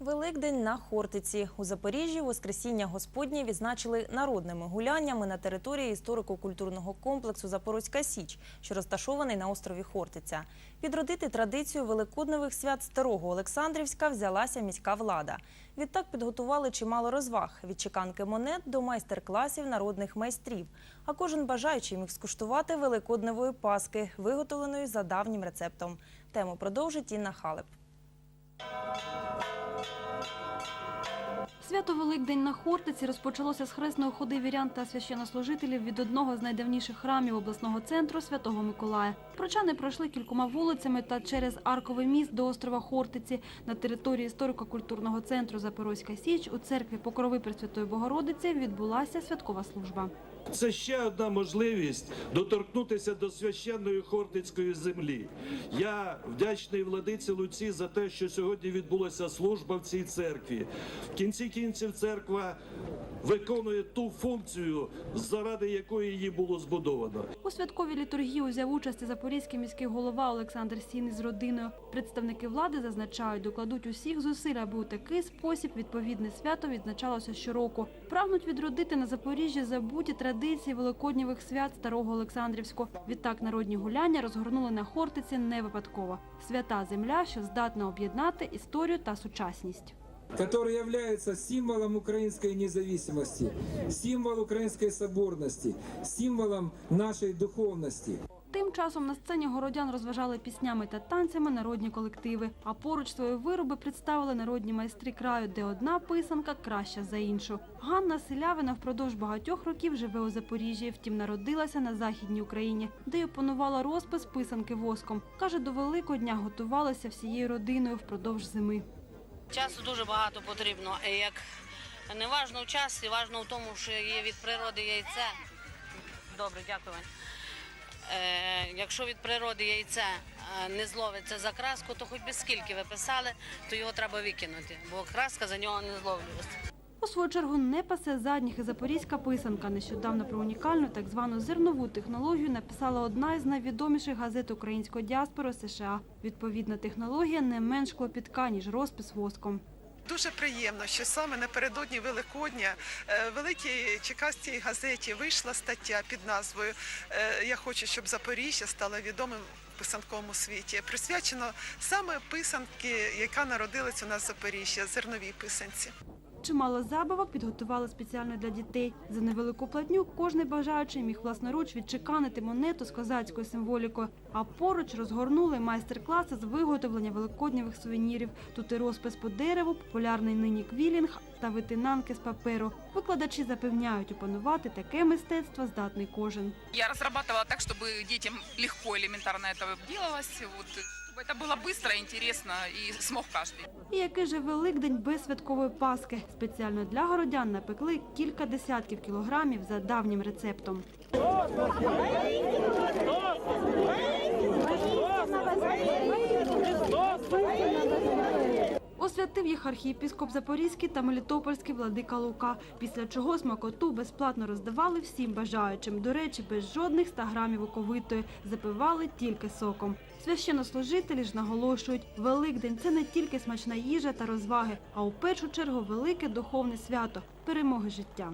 Великдень на Хортиці. У Запоріжжі Воскресіння Господнє відзначили народними гуляннями на території історико-культурного комплексу Запорозька Січ, що розташований на острові Хортиця. Відродити традицію великодневих свят Старого Олександрівська взялася міська влада. Відтак підготували чимало розваг – від чеканки монет до майстер-класів народних майстрів. А кожен бажаючий міг скуштувати великодневої паски, виготовленої за давнім рецептом. Тему продовжить Інна Халеп. Thank you. Свято Великдень на Хортиці розпочалося з хресної ходи вірян та священнослужителів від одного з найдавніших храмів обласного центру Святого Миколая. Прочани пройшли кількома вулицями та через Арковий міст до острова Хортиці на території історико-культурного центру Запорозька Січ у церкві Покрови Пресвятої Богородиці відбулася святкова служба. Це ще одна можливість доторкнутися до священної хортицької землі. Я вдячний владиці Луці за те, що сьогодні відбулася служба в цій церкві. В кінці кінців церква виконує ту функцію, заради якої її було збудовано. У святковій літургії узяв участь запорізький міський голова Олександр Сін з родиною. Представники влади зазначають, докладуть усіх зусиль, аби у такий спосіб відповідне свято відзначалося щороку. Прагнуть відродити на Запоріжжі забуті традиції великоднєвих свят старого Олександрівського. Відтак народні гуляння розгорнули на Хортиці не випадково. Свята земля, що здатна об'єднати історію та сучасність. Который является символом украинской независимости, символ украинской соборности, символом нашей духовности. Тим часом на сцені городян розважали піснями та танцями народні колективи. А поруч свої вироби представили народні майстри краю, де одна писанка краща за іншу. Ганна Селявина впродовж багатьох років живе у Запоріжжі, втім народилася на західній Україні, де й опанувала розпис писанки воском. Каже, до Великодня готувалася всією родиною впродовж зими. Часу дуже багато потрібно. Як не важно в часі, важно в тому, що є від природи яйце. Добре, дякую. Е, якщо від природи яйце е, не зловиться за краску, то хоч би скільки ви писали, то його треба викинути, бо краска за нього не зловлюється. У свою чергу не пасе задніх і запорізька писанка. Нещодавно про унікальну так звану зернову технологію написала одна із найвідоміших газет української діаспори США. Відповідна технологія не менш клопітка, ніж розпис воском. Дуже приємно, що саме напередодні Великодня е, великій чекастій газеті вийшла стаття під назвою е, Я хочу, щоб Запоріжжя стало відомим в писанковому світі. Присвячено саме писанки, яка народилась у нас в Запоріжжя, зерновій писанці. Чимало забавок підготували спеціально для дітей. За невелику платню кожний бажаючий міг власноруч відчеканити монету з козацькою символікою. А поруч розгорнули майстер-класи з виготовлення великоднєвих сувенірів. Тут і розпис по дереву, популярний нині квілінг та витинанки з паперу. Викладачі запевняють, опанувати таке мистецтво здатний кожен. Я разрабатывала так, чтобы детям легко, элементарно это делалось, вот, чтобы это было быстро, интересно и смог каждый. І який же Великдень без святкової паски. Спеціально для городян напекли кілька десятків кілограмів за давнім рецептом. Освятив їх архієпіскоп Запорізький та Мелітопольський владика Лука, після чого смакоту безплатно роздавали всім бажаючим. До речі, без жодних 100 грамів оковитої, запивали тільки соком. Священнослужителі ж наголошують, Великдень – це не тільки смачна їжа та розваги, а у першу чергу велике духовне свято – перемоги життя.